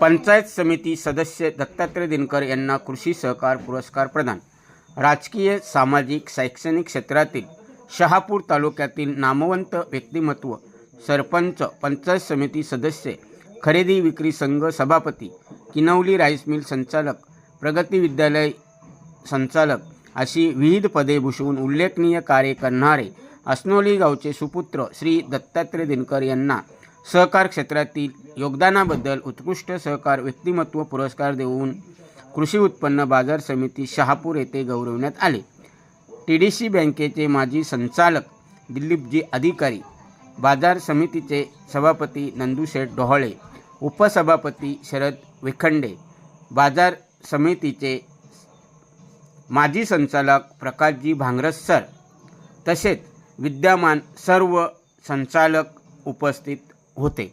पंचायत समिती सदस्य दत्तात्रय दिनकर यांना कृषी सहकार पुरस्कार प्रदान. राजकीय सामाजिक शैक्षणिक क्षेत्रातील शहापूर तालुक्यातील नामवंत व्यक्तिमत्व सरपंच पंचायत समिती सदस्य खरेदी विक्री संघ सभापती किनवली राईस मिल संचालक प्रगती विद्यालय संचालक अशी विविध पदे भूषवून उल्लेखनीय कार्य करणारे अस्नोली गावचे सुपुत्र श्री दत्तात्रय दिनकर यांना सहकार क्षेत्रातील योगदानाबद्दल उत्कृष्ट सहकार व्यक्तिमत्व पुरस्कार देऊन कृषी उत्पन्न बाजार समिती शहापूर येथे गौरवण्यात आले. टी डी सी बँकेचे माजी संचालक दिलीपजी अधिकारी बाजार समितीचे सभापती नंदूशेठ डोहळे उपसभापती शरद विखंडे बाजार समितीचे माजी संचालक प्रकाशजी भांगरस सर तसेच विद्यमान सर्व संचालक उपस्थित होते.